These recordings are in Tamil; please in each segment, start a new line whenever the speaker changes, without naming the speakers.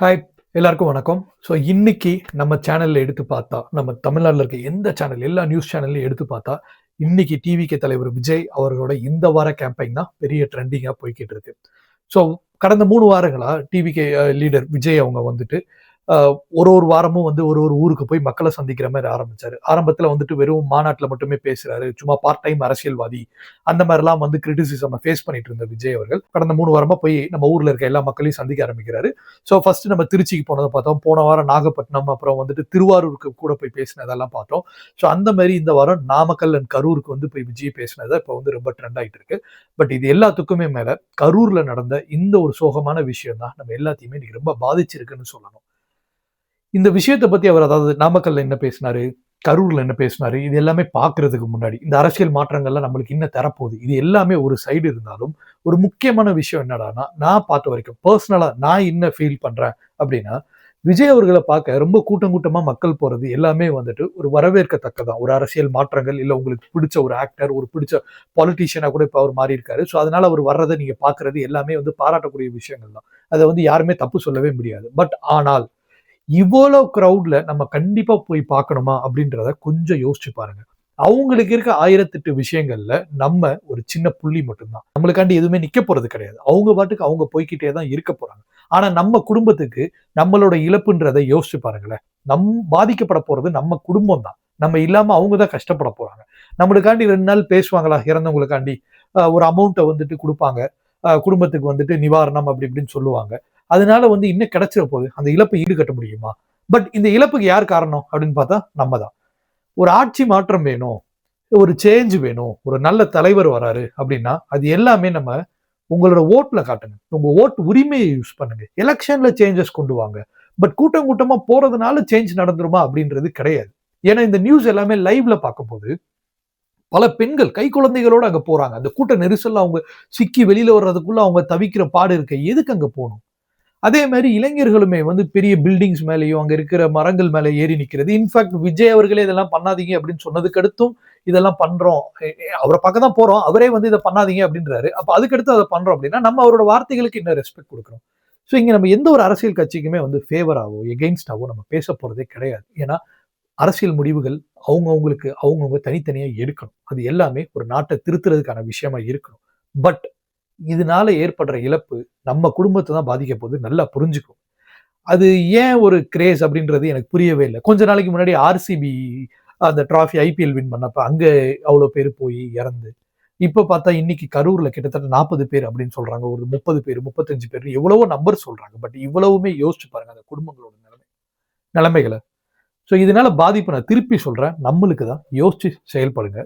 ஹாய் எல்லாருக்கும் வணக்கம். ஸோ இன்னைக்கு நம்ம சேனலில் எடுத்து பார்த்தா நம்ம தமிழ்நாட்டில் இருக்க எந்த சேனல் எல்லா நியூஸ் சேனல்லையும் எடுத்து பார்த்தா இன்னைக்கு டிவிகே தலைவர் விஜய் அவர்களோட இந்த வார கேம்பெயின் தான் பெரிய ட்ரெண்டிங்காக போய்கிட்டு இருக்கு. ஸோ கடந்த மூணு வாரங்களா டிவிகே லீடர் விஜய் அவங்க வந்துட்டு ஒரு ஒரு வாரமும் வந்து ஒரு ஒரு ஊருக்கு போய் மக்களை சந்திக்கிற மாதிரி ஆரம்பிச்சாரு. ஆரம்பத்தில் வந்துட்டு வெறும் மாநாட்டில் மட்டுமே பேசுறாரு. சும்மா பார்ட் டைம் அரசியல்வாதி. அந்த மாதிரிலாம் வந்து கிரிட்டிசிசம் ஃபேஸ் பண்ணிட்டு இருந்த விஜய் அவர்கள். கடந்த மூணு வாரமா போய் நம்ம ஊர்ல இருக்க எல்லா மக்களையும் சந்திக்க ஆரம்பிக்கிறாரு. ஸோ ஃபர்ஸ்ட் நம்ம திருச்சிக்கு போனதை பார்த்தோம். போன வாரம் நாகப்பட்டினம் அப்புறம் வந்துட்டு திருவாரூருக்கு கூட போய் பேசினதெல்லாம் பார்த்தோம். ஸோ அந்த மாதிரி இந்த வாரம் நாமக்கல் அண்ட் கரூருக்கு வந்து போய் விஜய் பேசினதை இப்போ வந்து ரொம்ப ட்ரெண்ட் ஆகிட்டு இருக்கு. பட் இது எல்லாத்துக்குமே மேல கரூர்ல நடந்த இந்த ஒரு சோகமான விஷயம் தான் நம்ம எல்லாத்தையுமே இன்னைக்கு ரொம்ப பாதிச்சிருக்குன்னு சொல்லணும். இந்த விஷயத்தை பத்தி அவர் அதாவது நாமக்கல்ல என்ன பேசினாரு? கரூர்ல என்ன பேசினாரு? இது எல்லாமே பார்க்கிறதுக்கு முன்னாடி. இந்த அரசியல் மாற்றங்கள்லாம் நம்மளுக்கு இன்னும் தரப்போகுது. இது எல்லாமே ஒரு சைடு இருந்தாலும் ஒரு முக்கியமான விஷயம் என்னடான்னா நான் பார்த்த வரைக்கும் பர்சனலா நான் என்ன ஃபீல் பண்றேன் அப்படின்னா விஜய் அவர்களை பார்க்க ரொம்ப கூட்டம் கூட்டமாக மக்கள் போகிறது எல்லாமே வந்துட்டு ஒரு வரவேற்கத்தக்கதான். ஒரு அரசியல் மாற்றங்கள் இல்லை உங்களுக்கு பிடிச்ச ஒரு ஆக்டர் ஒரு பிடிச்ச பாலிட்டிஷியனாக கூட இப்போ அவர் மாறி இருக்காரு ஸோ அதனால அவர் வர்றதை நீங்கள் பார்க்குறது எல்லாமே வந்து பாராட்டக்கூடிய விஷயங்கள் தான் அதை வந்து யாருமே தப்பு சொல்லவே முடியாது. பட் ஆனால் இவ்வளோ க்ரௌட்ல நம்ம கண்டிப்பா போய் பார்க்கணுமா அப்படின்றத கொஞ்சம் யோசிச்சு பாருங்க. அவங்களுக்கு இருக்க ஆயிரத்தெட்டு விஷயங்கள்ல நம்ம ஒரு சின்ன புள்ளி மட்டும்தான். நம்மளுக்காண்டி எதுவுமே நிக்க போறது கிடையாது. அவங்க பாட்டுக்கு அவங்க போய்க்கிட்டே தான் இருக்க போறாங்க. ஆனா நம்ம குடும்பத்துக்கு நம்மளோட இழப்புன்றதை யோசிச்சு பாருங்களேன். நம் பாதிக்கப்பட போறது நம்ம குடும்பம் தான். நம்ம இல்லாம அவங்க தான் கஷ்டப்பட போறாங்க. நம்மளுக்காண்டி ரெண்டு நாள் பேசுவாங்களா? இறந்தவங்களுக்காண்டி ஒரு அமௌண்ட்டை வந்துட்டு கொடுப்பாங்க. குடும்பத்துக்கு வந்துட்டு நிவாரணம் அப்படி இப்படின்னு சொல்லுவாங்க. அதனால வந்து இன்னும் கிடைச்சிட போகுது அந்த இழப்பை ஈடுகட்ட முடியுமா? பட் இந்த இழப்புக்கு யார் காரணம் அப்படின்னு பார்த்தா நம்ம தான் ஒரு ஆட்சி மாற்றம் வேணும் ஒரு சேஞ்ச் வேணும் ஒரு நல்ல தலைவர் வராரு அப்படின்னா அது எல்லாமே நம்ம உங்களோட ஓட்டில் காட்டுங்க. உங்கள் ஓட் உரிமையை யூஸ் பண்ணுங்க. எலெக்ஷனில் சேஞ்சஸ் கொண்டு வாங்க. பட் கூட்டம் கூட்டமாக போகிறதுனால சேஞ்ச் நடந்துருமா அப்படின்றது கிடையாது. ஏன்னா இந்த நியூஸ் எல்லாமே லைவ்ல பார்க்கும்போது பல பெண்கள் கை குழந்தைகளோட அங்கே போகிறாங்க அந்த கூட்ட நெரிசலில் அவங்க சிக்கி வெளியில் வர்றதுக்குள்ள அவங்க தவிக்கிற பாடு இருக்க எதுக்கு அங்கே போகணும்? அதே மாதிரி இளைஞர்களுமே வந்து பெரிய பில்டிங்ஸ் மேலேயும் அங்கே இருக்கிற மரங்கள் மேலே ஏறி நிற்கிறது இன்ஃபேக்ட் விஜய் அவர்களே இதெல்லாம் பண்ணாதீங்க அப்படின்னு சொன்னதுக்கு அடுத்தும் இதெல்லாம் பண்ணுறோம் அவரை பார்க்க தான் போகிறோம் அவரே வந்து இதை பண்ணாதீங்க அப்படின்றாரு. அப்போ அதுக்கடுத்து அதை பண்ணுறோம் அப்படின்னா நம்ம அவரோட வார்த்தைகளுக்கு இன்னும் ரெஸ்பெக்ட் கொடுக்குறோம். ஸோ இங்கே நம்ம எந்த ஒரு அரசியல் கட்சிக்குமே வந்து ஃபேவராகவோ எகெயின்ஸ்டாவோ நம்ம பேச போகிறதே கிடையாது. ஏன்னா அரசியல் முடிவுகள் அவங்கவுங்களுக்கு அவங்கவுங்க தனித்தனியாக எடுக்கணும். அது எல்லாமே ஒரு நாட்டை திருத்துறதுக்கான விஷயமா இருக்கணும். பட் இதனால ஏற்படுற இழப்பு நம்ம குடும்பத்தை தான் பாதிக்க போகுது நல்லா புரிஞ்சுக்கும் அது ஏன் ஒரு கிரேஸ் அப்படின்றது எனக்கு புரியவே இல்லை. கொஞ்ச நாளைக்கு முன்னாடி ஆர்சிபி அந்த டிராஃபி ஐபிஎல் வின் பண்ணப்ப அங்கே அவ்வளோ பேர் போய் இறந்து. இப்போ பார்த்தா இன்னைக்கு கரூர்ல கிட்டத்தட்ட நாற்பது பேர் அப்படின்னு சொல்றாங்க. ஒரு முப்பது பேர் முப்பத்தஞ்சு பேர் எவ்வளவோ நம்பர் சொல்றாங்க. பட் இவ்வளவுமே யோசிச்சு பாருங்க அந்த குடும்பங்களோட நிலைமை நிலைமைகளை. ஸோ இதனால பாதிப்பு நான் திருப்பி சொல்றேன். நம்மளுக்கு தான். யோசிச்சு செயல்படுங்க.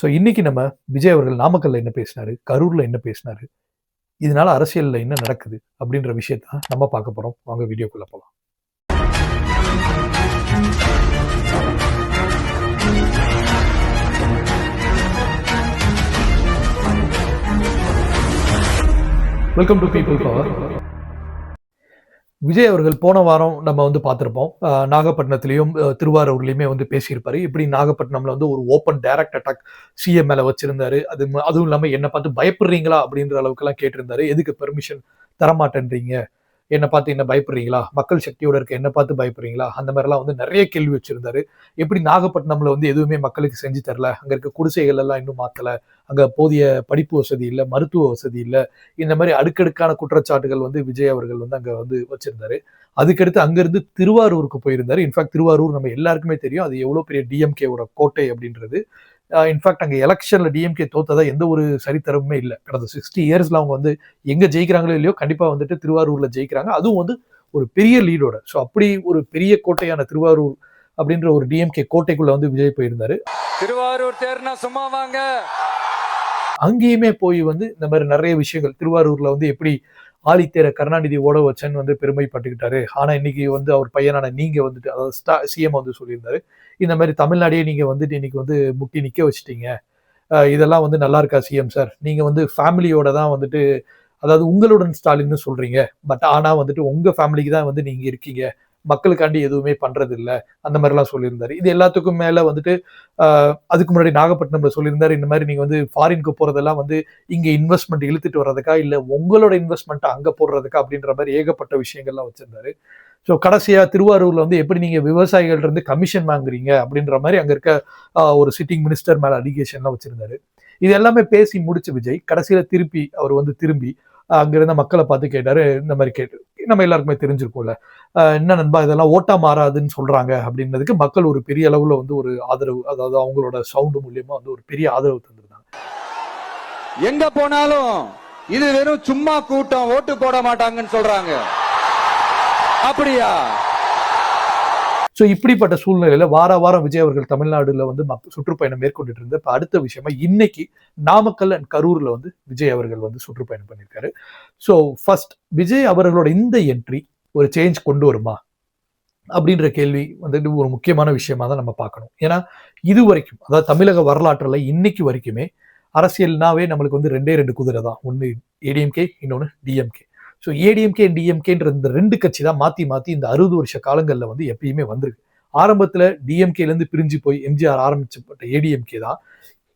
ஸோ இன்னைக்கு நம்ம விஜய் அவர்கள் நாமக்கல்ல என்ன பேசினாரு? கரூர்ல என்ன பேசினாரு? இதனால அரசியல்ல என்ன நடக்குது? அப்படின்ற விஷயத்தான் நம்ம பார்க்க போறோம். வாங்க வீடியோக்குள்ள போகலாம் welcome to people power Vijay அவர்கள் போன வாரம் நம்ம வந்து பார்த்துருப்போம். நாகப்பட்டினத்துலேயும் திருவாரூர்லேயுமே வந்து பேசியிருப்பாரு. இப்படி நாகப்பட்டினம்ல வந்து ஒரு ஓப்பன் டைரக்ட் அட்டாக் சிஎம் மேலே வச்சிருந்தாரு. அது அதுவும் இல்லாமல் என்னை பார்த்து பயப்படுறீங்களா அப்படின்ற அளவுக்குலாம் கேட்டிருந்தாரு. எதுக்கு பெர்மிஷன் தரமாட்டேன்றீங்க? என்னை பார்த்து என்ன பயப்படுறீங்களா? மக்கள் சக்தியோட இருக்க என்ன பார்த்து பயப்படுறீங்களா? அந்த மாதிரிலாம் வந்து நிறைய கேள்வி வச்சிருந்தாரு. எப்படி நாகப்பட்டினம்ல வந்து எதுவுமே மக்களுக்கு செஞ்சு தரல? அங்க இருக்க குடிசைகள் எல்லாம் இன்னும் மாத்தல. அங்கே போதிய படிப்பு வசதி இல்லை மருத்துவ வசதி இல்லை. இந்த மாதிரி அடுக்கடுக்கான குற்றச்சாட்டுகள் வந்து விஜய் அவர்கள் வந்து அங்கே வந்து வச்சிருந்தாரு. அதுக்கடுத்து அங்கேருந்து திருவாரூருக்கு போயிருந்தார். இன்ஃபேக்ட் திருவாரூர் நம்ம எல்லாருக்குமே தெரியும். அது எவ்வளோ பெரிய டிஎம்கேவோட கோட்டை அப்படின்றது. இன்ஃபேக்ட் அங்கே எலெக்ஷனில் டிஎம்கே தோத்ததா எந்த ஒரு சரித்தரமுமே இல்லை. கடந்த சிக்ஸ்டி இயர்ஸில் அவங்க வந்து எங்கே ஜெயிக்கிறாங்களோ இல்லையோ கண்டிப்பாக வந்துட்டு திருவாரூரில் ஜெயிக்கிறாங்க. அதுவும் வந்து ஒரு பெரிய லீடோட ஸோ அப்படி ஒரு பெரிய கோட்டையான திருவாரூர் அப்படின்ற ஒரு டிஎம்கே கோட்டைக்குள்ள வந்து விஜய் போயிருந்தாரு.
திருவாரூர் தேர்னா சும்மா வாங்க
அங்கேயுமே போய் வந்து இந்த மாதிரி நிறைய விஷயங்கள் திருவாரூர்ல வந்து எப்படி ஆழித்தேர கருணாநிதி ஓட வச்சேன்னு வந்து பெருமைப்பட்டுக்கிட்டாரு. ஆனா இன்னைக்கு வந்து அவர் பையனான நீங்க வந்துட்டு அதாவது ஸ்டா சிஎம் வந்து சொல்லியிருந்தாரு இந்த மாதிரி தமிழ்நாடையே நீங்க வந்துட்டு இன்னைக்கு வந்து முட்டி நிக்க வச்சிட்டீங்க. இதெல்லாம் வந்து நல்லா இருக்கா சிஎம் சார் நீங்க வந்து ஃபேமிலியோட தான் வந்துட்டு அதாவது உங்களுடன் ஸ்டாலின்னு சொல்றீங்க பட் ஆனா வந்துட்டு உங்க ஃபேமிலிக்கு தான் வந்து நீங்க இருக்கீங்க. மக்களுக்காண்டி எதுவுமே பண்றது அந்த மாதிரிலாம் சொல்லியிருந்தாரு. இது எல்லாத்துக்கும் மேல வந்துட்டு அதுக்கு முன்னாடி நாகப்பட்டினம்ல சொல்லியிருந்தாரு இந்த மாதிரி நீங்க வந்து ஃபாரினுக்கு போறதெல்லாம் வந்து இங்க இன்வெஸ்ட்மெண்ட் இழுத்துட்டு வர்றதுக்கா இல்ல உங்களோட இன்வெஸ்ட்மெண்ட் அங்க போடுறதுக்கா அப்படின்ற மாதிரி ஏகப்பட்ட விஷயங்கள்லாம் வச்சிருந்தாரு. ஸோ கடைசியாக திருவாரூரில் வந்து எப்படி நீங்கள் விவசாயிகள் இருந்து கமிஷன் வாங்குறீங்க அப்படின்ற மாதிரி அங்கே இருக்க ஒரு சிட்டிங் மினிஸ்டர் மேலே அலிகேஷன்லாம் வச்சுருந்தாரு. இது எல்லாமே பேசி முடிச்ச விஜய் கடைசியில் திருப்பி அவர் வந்து திரும்பி ஆஹ், இருந்த மக்களை பார்த்து கேட்டார் இந்த மாதிரி கேட்டு நம்ம எல்லாருக்குமே தெரிஞ்சிருக்கும்ல. என்ன நண்பா இதெல்லாம் ஓட்டா மாறாதுன்னு சொல்றாங்க அப்படின்றதுக்கு மக்கள் ஒரு பெரிய அளவுல வந்து ஒரு ஆதரவு அதாவது அவங்களோட சவுண்டு மூலியமா வந்து ஒரு பெரிய ஆதரவு தந்திருந்தாங்க.
எங்க போனாலும் இது வெறும் சும்மா கூட்டம் ஓட்டு போட மாட்டாங்கன்னு சொல்றாங்க. அப்படியா?
ஸோ இப்படிப்பட்ட சூழ்நிலையில் வார வாரம் விஜய் அவர்கள் தமிழ்நாடுல வந்து சுற்றுப்பயணம் மேற்கொண்டுட்டு இருந்த இப்போ அடுத்த விஷயமா இன்னைக்கு நாமக்கல் அண்ட் கரூர்ல வந்து விஜய் அவர்கள் வந்து சுற்றுப்பயணம் பண்ணியிருக்காரு. ஸோ ஃபர்ஸ்ட் விஜய் அவர்களோட இந்த என்ட்ரி ஒரு சேஞ்ச் கொண்டு வருமா? அப்படின்ற கேள்வி வந்துட்டு ஒரு முக்கியமான விஷயமா தான் நம்ம பார்க்கணும். ஏன்னா இது வரைக்கும் அதாவது தமிழக வரலாற்றில் இன்னைக்கு வரைக்குமே அரசியல்னாவே நம்மளுக்கு வந்து ரெண்டே ரெண்டு குதிரை தான். ஒன்று ஏடிஎம்கே இன்னொன்று டிஎம்கே ஸோ ஏடிஎம்கே டிஎம்கேன்ற இந்த ரெண்டு கட்சி தான் மாத்தி மாத்தி இந்த அறுபது வருஷ காலங்களில் வந்து எப்பயுமே வந்திருக்கு. ஆரம்பத்துல டிஎம்கேல இருந்து பிரிஞ்சு போய் எம்ஜிஆர் ஆரம்பிச்சப்பட்ட ஏடிஎம்கே தான்.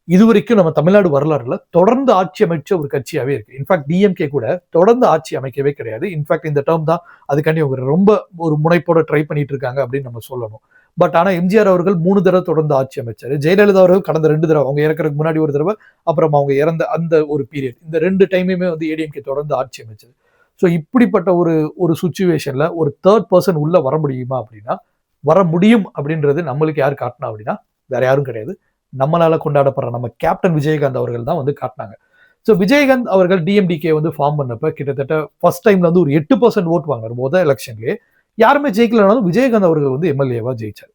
இது வரைக்கும் நம்ம தமிழ்நாடு வரலாறுல தொடர்ந்து ஆட்சி அமைச்ச ஒரு கட்சியாவே இருக்கு. இன்ஃபேக்ட் டிஎம்கே கூட தொடர்ந்து ஆட்சி அமைக்கவே கிடையாது. இன்ஃபேக்ட் இந்த டேர்ம் தான் அதுக்காண்டி அவங்க ரொம்ப ஒரு முனைப்போட ட்ரை பண்ணிட்டு இருக்காங்க அப்படின்னு நம்ம சொல்லணும். பட் ஆனால் எம்ஜிஆர் அவர்கள் மூணு தடவை தொடர்ந்து ஆட்சி அமைச்சார். ஜெயலலிதா அவர்கள் கடந்த ரெண்டு தடவை அவங்க இறக்குறதுக்கு முன்னாடி ஒரு தடவை அப்புறம் அவங்க இறந்த அந்த ஒரு பீரியட் இந்த ரெண்டு டைமுமே வந்து ஏடிஎம்கே தொடர்ந்து ஆட்சி அமைச்சது. ஸோ இப்படிப்பட்ட ஒரு ஒரு சுச்சுவேஷனில் ஒரு தேர்ட் பர்சன் உள்ளே வர முடியுமா அப்படின்னா வர முடியும் அப்படின்றது நம்மளுக்கு யார் காட்டினா அப்படின்னா வேற யாரும் கிடையாது. நம்மளால் கொண்டாடப்படுற நம்ம கேப்டன் விஜயகாந்த் அவர்கள் தான் வந்து காட்டினாங்க. ஸோ விஜயகாந்த் அவர்கள் டிஎம்டிகே வந்து ஃபார்ம் பண்ணப்ப கிட்டத்தட்ட ஃபர்ஸ்ட் டைம்ல வந்து ஒரு எட்டு பர்சன்ட் ஓட் வாங்கினார் மொதல் எலெக்ஷன்லேயே யாருமே ஜெயிக்கலனாலும் விஜயகாந்த் அவர்கள் வந்து எம்எல்ஏவா ஜெயிச்சார்.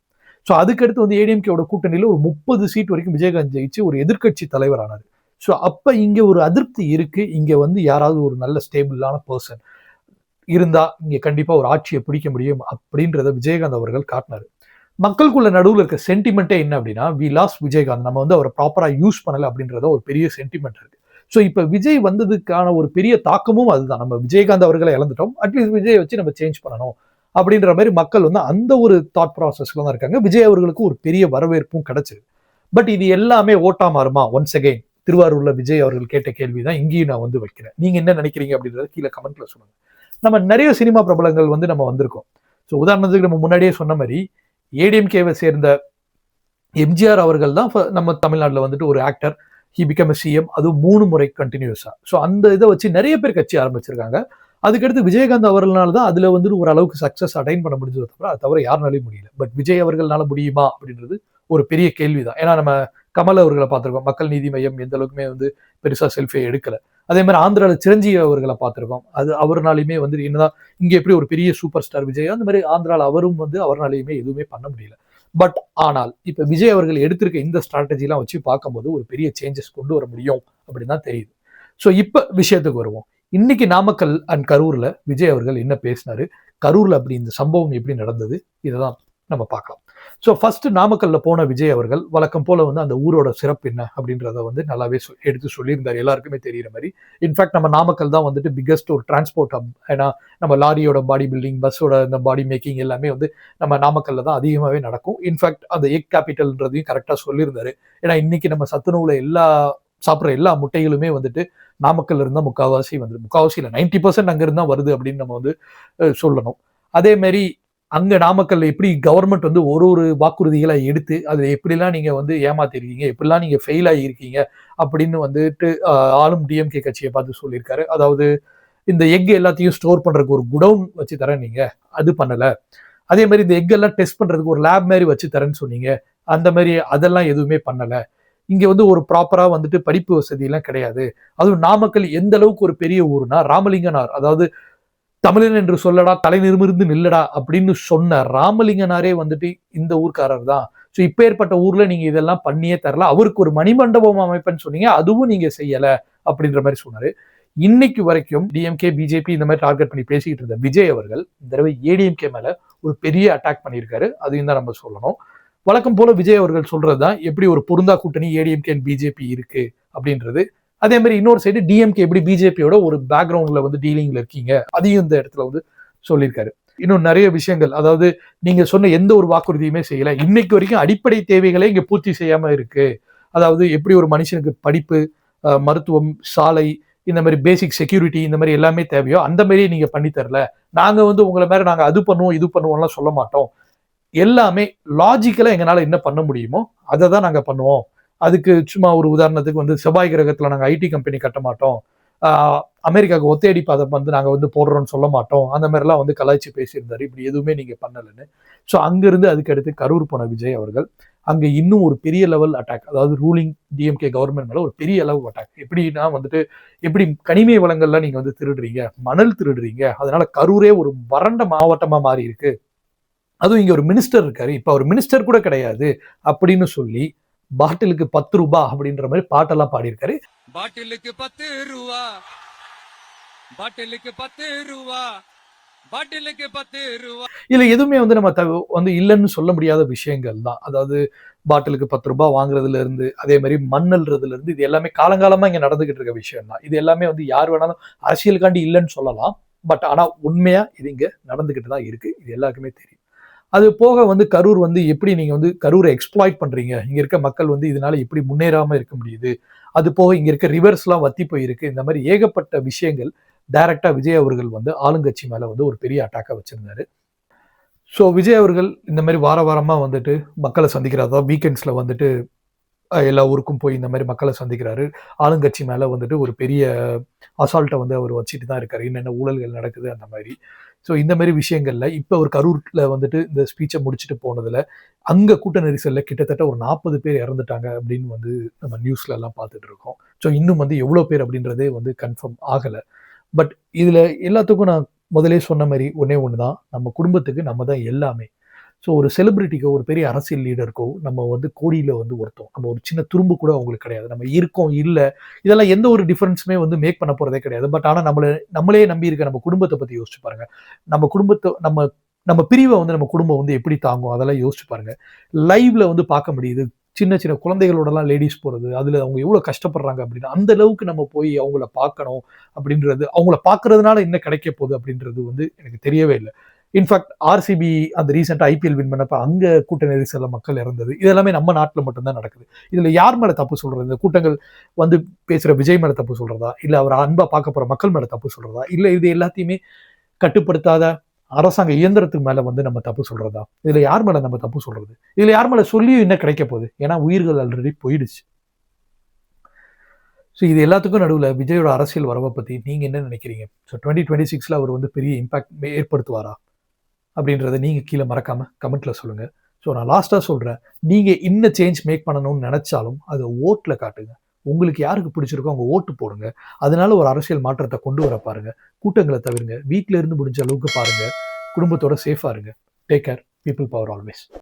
ஸோ அதுக்கடுத்து வந்து ஏடிஎம்கேவோட கூட்டணியில் ஒரு முப்பது சீட் வரைக்கும் விஜயகாந்த் ஜெயிச்சு ஒரு எதிர்கட்சி தலைவர் ஆனார். ஸோ அப்போ இங்கே ஒரு அதிருப்தி இருக்குது இங்கே வந்து யாராவது ஒரு நல்ல ஸ்டேபிளான பர்சன் இருந்தால் இங்கே கண்டிப்பாக ஒரு ஆட்சியை பிடிக்க முடியும் அப்படின்றத விஜயகாந்த் அவர்கள் காட்டினார். மக்களுக்குள்ள நடுவில் இருக்க சென்டிமெண்ட்டே என்ன அப்படின்னா வி லாஸ் விஜயகாந்த். நம்ம வந்து அவரை ப்ராப்பராக யூஸ் பண்ணலை அப்படின்றத ஒரு பெரிய சென்டிமெண்ட் இருக்குது ஸோ இப்போ விஜய் வந்ததுக்கான ஒரு பெரிய தாக்கமும் அதுதான். நம்ம விஜயகாந்த் அவர்களை இழந்துட்டோம். அட்லீஸ்ட் விஜய் வச்சு நம்ம சேஞ்ச் பண்ணணும் அப்படின்ற மாதிரி மக்கள் வந்து அந்த ஒரு தாட் ப்ராசஸ்ல தான் இருக்காங்க. விஜய் அவர்களுக்கு ஒரு பெரிய வரவேற்பும் கிடைச்சது பட் இது எல்லாமே ஓட்டா மாறுமா? ஒன்ஸ் அகைன் திருவாரூர்ல விஜய் அவர்கள் கேட்ட கேள்வி தான் இங்கேயும் நான் வந்து வைக்கிறேன். நீங்க என்ன நினைக்கிறீங்க அப்படின்றத கீழே கமெண்ட்ல சொல்லுங்க. நம்ம நிறைய சினிமா பிரபலங்கள் வந்து நம்ம வந்திருக்கோம். ஸோ உதாரணத்துக்கு நம்ம முன்னாடியே சொன்ன மாதிரி ஏடிஎம்கேவை சேர்ந்த எம்ஜிஆர் அவர்கள் தான் ஃப- நம்ம தமிழ்நாட்டில் வந்துட்டு ஒரு ஆக்டர் ஹி பிகம் சிஎம் அதுவும் மூணு முறை கண்டினியூஸாக ஸோ அந்த இதை வச்சு நிறைய பேர் கட்சி ஆரம்பிச்சிருக்காங்க. அதுக்கடுத்து விஜயகாந்த் அவர்களால தான் அதில் வந்துட்டு ஒரு அளவுக்கு அடைன் பண்ண முடிஞ்சது தவிர அது தவிர யாருனாலையும் முடியல. பட் விஜய் அவர்களால முடியுமா அப்படின்றது ஒரு பெரிய கேள்விதான். ஏன்னா நம்ம கமல் அவர்களை பார்த்துருக்கோம். மக்கள் நீதி மையம் எந்த அளவுக்குமே வந்து பெருசாக செல்ஃபியை எடுக்கல. அதே மாதிரி ஆந்திராவில் சிரஞ்சீவி அவர்களை பார்த்துருக்கோம். அது அவர்னாலையுமே வந்து என்னதான் இங்கே எப்படி ஒரு பெரிய சூப்பர் ஸ்டார் விஜய் அந்த மாதிரி ஆந்திராவில் அவரும் வந்து அவர்னாலையுமே எதுவுமே பண்ண முடியல. பட் ஆனால் இப்போ விஜய் அவர்கள் எடுத்திருக்க இந்த ஸ்ட்ராட்டஜிலாம் வச்சு பார்க்கும்போது ஒரு பெரிய சேஞ்சஸ் கொண்டு வர முடியும் அப்படின்னு தான் தெரியுது. ஸோ இப்போ விஷயத்துக்கு வருவோம். இன்னைக்கு நாமக்கல் அண்ட் கரூரில் விஜய் அவர்கள் என்ன பேசினாரு? கரூரில் அப்படி இந்த சம்பவம் எப்படி நடந்தது? இதை தான் நம்ம பார்க்கலாம். ஸோ ஃபர்ஸ்ட் நாமக்கல்ல போன விஜய் அவர்கள் வழக்கம் போல வந்து அந்த ஊரோட சிறப்பு என்ன? அப்படின்றத வந்து நல்லாவே சொ- எடுத்து சொல்லியிருந்தார். எல்லாருக்குமே தெரியுற மாதிரி. இன்ஃபேக்ட் நம்ம நாமக்கல் தான் வந்துட்டு பிக்கஸ்ட் ஒரு டிரான்ஸ்போர்ட் ஹப் ஏன்னா நம்ம லாரியோட பாடி பில்டிங் பஸ்ஸோட இந்த பாடி மேக்கிங் எல்லாமே வந்து நம்ம நாமக்கல்ல தான் அதிகமாகவே நடக்கும். இன்ஃபேக்ட் அந்த எக் கேபிட்டல்ன்றதையும் கரெக்டாக சொல்லியிருந்தாரு. ஏன்னா இன்னைக்கு நம்ம சத்துணவுல எல்லா சாப்பிட்ற எல்லா முட்டைகளுமே வந்துட்டு நாமக்கல்ல இருந்தால் முக்காவாசி வந்து முக்கால்வாசியில் நைன்டி பர்சன்ட் அங்கேருந்து தான் வருது அப்படின்னு நம்ம வந்து சொல்லணும். அதேமாரி அங்கே நாமக்கல்ல எப்படி கவர்மெண்ட் வந்து ஒரு ஒரு வாக்குறுதிகளை எடுத்து அதில் எப்படிலாம் நீங்கள் வந்து ஏமாத்திருக்கீங்க எப்படிலாம் நீங்கள் ஃபெயில் ஆகியிருக்கீங்க அப்படின்னு வந்துட்டு ஆளும் டிஎம்கே கட்சியை பார்த்து சொல்லியிருக்காரு. அதாவது இந்த எக் எல்லாத்தையும் ஸ்டோர் பண்ணுறதுக்கு ஒரு குடவுன் வச்சு தரேன் நீங்க. அது பண்ணலை. அதே மாதிரி இந்த எக் எல்லாம் டெஸ்ட் பண்ணுறதுக்கு ஒரு லேப் மாதிரி வச்சு தரேன்னு சொன்னீங்க. அந்த மாதிரி அதெல்லாம் எதுவுமே பண்ணலை. இங்கே வந்து ஒரு ப்ராப்பராக வந்துட்டு படிப்பு வசதி எல்லாம் கிடையாது. அதுவும் நாமக்கல் எந்த அளவுக்கு ஒரு பெரிய ஊர்னா ராமலிங்கனார் அதாவது தமிழன் என்று சொல்லடா தலை நிமிர்ந்து நில்லடா அப்படின்னு சொன்ன ராமலிங்கனாரே வந்துட்டு இந்த ஊர்க்காரர் தான். ஸோ இப்போ ஏற்பட்ட ஊர்ல நீங்க இதெல்லாம் பண்ணியே தரல. அவருக்கு ஒரு மணிமண்டபம் அமைப்புன்னு சொன்னீங்க அதுவும் நீங்க செய்யல அப்படின்ற மாதிரி சொன்னாரு. இன்னைக்கு வரைக்கும் டிஎம்கே பிஜேபி இந்த மாதிரி டார்கெட் பண்ணி பேசிக்கிட்டு இருந்த விஜய் அவர்கள் இந்த தடவை ஏடிஎம்கே மேல ஒரு பெரிய அட்டாக் பண்ணியிருக்காரு. அதையும் தான் நம்ம சொல்லணும். வழக்கம் போல விஜய் அவர்கள் சொல்றதுதான் எப்படி ஒரு பொருந்தா கூட்டணி ஏடிஎம்கே பிஜேபி இருக்கு அப்படின்றது அதே மாதிரி இன்னொரு சைடு டிஎம்கே எப்படி பிஜேபியோட ஒரு பேக்ரவுண்ட்ல வந்து டீலிங்ல இருக்கீங்க அதையும் இந்த இடத்துல வந்து சொல்லியிருக்காரு. இன்னும் நிறைய விஷயங்கள் அதாவது நீங்க சொன்ன எந்த ஒரு வாக்குறுதியுமே செய்யல. இன்னைக்கு வரைக்கும் அடிப்படை தேவைகளே இங்க பூர்த்தி செய்யாம இருக்கு. அதாவது எப்படி ஒரு மனுஷனுக்கு படிப்பு மருத்துவம் சாலை இந்த மாதிரி பேசிக் செக்யூரிட்டி இந்த மாதிரி எல்லாமே தேவையோ அந்த மாதிரியே நீங்க பண்ணி தரல. நாங்க வந்து உங்களை மாதிரி நாங்க அது பண்ணுவோம் இது பண்ணுவோம்லாம் சொல்ல மாட்டோம். எல்லாமே லாஜிக்கலா எங்களால என்ன பண்ண முடியுமோ அதை தான் நாங்க பண்ணுவோம். அதுக்கு சும்மா ஒரு உதாரணத்துக்கு வந்து செவ்வாய் கிரகத்தில் நாங்கள் ஐடி கம்பெனி கட்ட மாட்டோம். அமெரிக்காவுக்கு ஒத்தேடி பாதை வந்து நாங்கள் வந்து போடுறோம்னு சொல்ல மாட்டோம். அந்த மாதிரிலாம் வந்து கலாய்ச்சி பேசியிருந்தாரு. இப்படி எதுவுமே நீங்கள் பண்ணலைன்னு. ஸோ அங்கேருந்து அதுக்கு அடுத்து கரூர் போன விஜய் அவர்கள் அங்கே இன்னும் ஒரு பெரிய லெவல் அட்டாக் அதாவது ரூலிங் டிஎம்கே கவர்மெண்ட் மேலே ஒரு பெரிய அளவு அட்டாக் எப்படின்னா வந்துட்டு எப்படி கனிமை வளங்கள்லாம் நீங்கள் வந்து திருடுறீங்க மணல் திருடுறீங்க அதனால கரூரே ஒரு வறண்ட மாவட்டமாக மாறி இருக்கு அதுவும் இங்கே ஒரு மினிஸ்டர் இருக்காரு. இப்போ அவர் மினிஸ்டர் கூட கிடையாது அப்படின்னு சொல்லி பாட்டிலுக்கு பத்து ரூபாய் அப்படின்ற மாதிரி பாட்டெல்லாம் பாடியிருக்காரு.
பாட்டிலுக்கு பத்து ரூபா. பாட்டிலுக்கு பத்து ரூபா. பாட்டிலுக்கு பத்து ரூபா.
இதுல எதுவுமே வந்து நம்ம வந்து இல்லைன்னு சொல்ல முடியாத விஷயங்கள் தான். அதாவது பாட்டிலுக்கு பத்து ரூபாய் வாங்குறதுல இருந்து அதே மாதிரி மண்ணல்றதுல இருந்து இது எல்லாமே காலங்காலமா இங்க நடந்துகிட்டு இருக்க விஷயம் தான். இது எல்லாமே வந்து யார் வேணாலும் அரசியலுக்காண்டி இல்லைன்னு சொல்லலாம். பட் ஆனா உண்மையா இது இங்க நடந்துகிட்டு தான் இருக்கு. இது எல்லாருக்குமே தெரியும். அது போக வந்து கரூர் வந்து எப்படி நீங்கள் வந்து கரூரை எக்ஸ்ப்ளாய்ட் பண்ணுறீங்க இங்கே இருக்க மக்கள் வந்து இதனால எப்படி முன்னேறாமல் இருக்க முடியுது? அது போக இங்கே இருக்க ரிவர்ஸ்லாம் வத்தி போயிருக்கு. இந்த மாதிரி ஏகப்பட்ட விஷயங்கள் டைரக்டா விஜய் அவர்கள் வந்து ஆளுங்கட்சி மேலே வந்து ஒரு பெரிய அட்டாக்காக வச்சுருந்தாரு. ஸோ விஜய் அவர்கள் இந்த மாதிரி வார வாரமாக வந்துட்டு மக்களை சந்திக்கிறதா வீக்கெண்ட்ஸில் வந்துட்டு எல்லா ஊருக்கும் போய் இந்த மாதிரி மக்களை சந்திக்கிறாரு. ஆளுங்கட்சி மேலே வந்துட்டு ஒரு பெரிய அசால்ட்டை வந்து அவர் வச்சுட்டு தான் இருக்காரு. என்னென்ன ஊழல்கள் நடக்குது அந்த மாதிரி. ஸோ இந்த மாதிரி விஷயங்களில் இப்போ ஒரு கரூரில் வந்துட்டு இந்த ஸ்பீச்சை முடிச்சுட்டு போனதில் அங்கே கூட்ட நெரிசலில் கிட்டத்தட்ட ஒரு நாற்பது பேர் இறந்துட்டாங்க அப்படின்னு வந்து நம்ம நியூஸ்ல எல்லாம் பார்த்துட்டு இருக்கோம். ஸோ இன்னும் வந்து எவ்வளோ பேர் அப்படின்றதே வந்து கன்ஃபார்ம் ஆகலை. பட் இதில் எல்லாத்துக்கும் நான் முதலே சொன்ன மாதிரி ஒன்றே ஒன்று தான் நம்ம குடும்பத்துக்கு நம்ம தான் எல்லாமே. ஸோ ஒரு செலிபிரிட்டிக்கோ ஒரு பெரிய அரசியல் லீடருக்கோ நம்ம வந்து கோடியில் வந்து ஒருத்தோம். நம்ம ஒரு சின்ன துரும்பு கூட அவங்களுக்கு கிடையாது. நம்ம இருக்கோம் இல்லை இதெல்லாம் எந்த ஒரு டிஃப்ரென்ஸுமே வந்து மேக் பண்ண போகிறதே கிடையாது. பட் ஆனால் நம்மளை நம்மளே நம்பி இருக்க நம்ம குடும்பத்தை பற்றி யோசிச்சு பாருங்கள் நம்ம குடும்பத்தை நம்ம நம்ம பிரிவை வந்து நம்ம குடும்பம் வந்து எப்படி தாங்கும்? அதெல்லாம் யோசிச்சு பாருங்க. லைவ்ல வந்து பார்க்க முடியுது. சின்ன சின்ன குழந்தைகளோடலாம் லேடிஸ் போகிறது அதில் அவங்க எவ்வளோ கஷ்டப்படுறாங்க அப்படின்னு. அந்த அளவுக்கு நம்ம போய் அவங்கள பார்க்கணும் அப்படின்றது அவங்கள பார்க்கறதுனால என்ன கிடைக்க போகுது அப்படின்றது வந்து எனக்கு தெரியவே இல்லை. இன்ஃபேக்ட் ஆர்சிபி அந்த ரீசெண்டாக ஐபிஎல் வின் பண்ணப்ப அங்கே கூட்ட நெரிசலில் மக்கள் இறந்தது. இதெல்லாமே நம்ம நாட்டில் மட்டும்தான் நடக்குது. இதில் யார் மேலே தப்பு சொல்கிறது இந்த கூட்டங்கள் வந்து பேசுகிற விஜய் மேலே தப்பு சொல்கிறதா இல்லை அவர் அன்பாக பார்க்க போகிற மக்கள் மேலே தப்பு சொல்கிறதா இல்லை இது எல்லாத்தையுமே கட்டுப்படுத்தாத அரசாங்க இயந்திரத்துக்கு மேலே வந்து நம்ம தப்பு சொல்கிறதா இதில் யார் மேலே நம்ம தப்பு சொல்கிறது இதில் யார் மேலே சொல்லியும் என்ன கிடைக்க போகுது? ஏன்னா உயிர்கள் ஆல்ரெடி போயிடுச்சு. ஸோ இது எல்லாத்துக்கும் நடுவில் விஜயோட அரசியல் வரவை பற்றி நீங்கள் என்ன நினைக்கிறீங்க? ஸோ டுவெண்ட்டி டுவெண்ட்டி சிக்ஸில் அவர் வந்து பெரிய இம்பாக்ட் ஏற்படுத்துவாரா? அப்படின்றத நீங்கள் கீழே மறக்காமல் கமெண்ட்டில் சொல்லுங்கள் ஸோ நான் லாஸ்ட்டாக சொல்கிறேன் நீங்கள் இன்னும் சேஞ்ச் மேக் பண்ணணும்னு நினச்சாலும் அதை ஓட்டில் காட்டுங்க. உங்களுக்கு யாருக்கு பிடிச்சிருக்கோ அவங்க ஓட்டு போடுங்க. அதனால ஒரு அரசியல் மாற்றத்தை கொண்டு வர பாருங்கள் கூட்டங்களை தவிருங்க. வீட்டில் இருந்து முடிஞ்ச அளவுக்கு பாருங்கள் குடும்பத்தோட சேஃபாக இருங்க. Take care people power always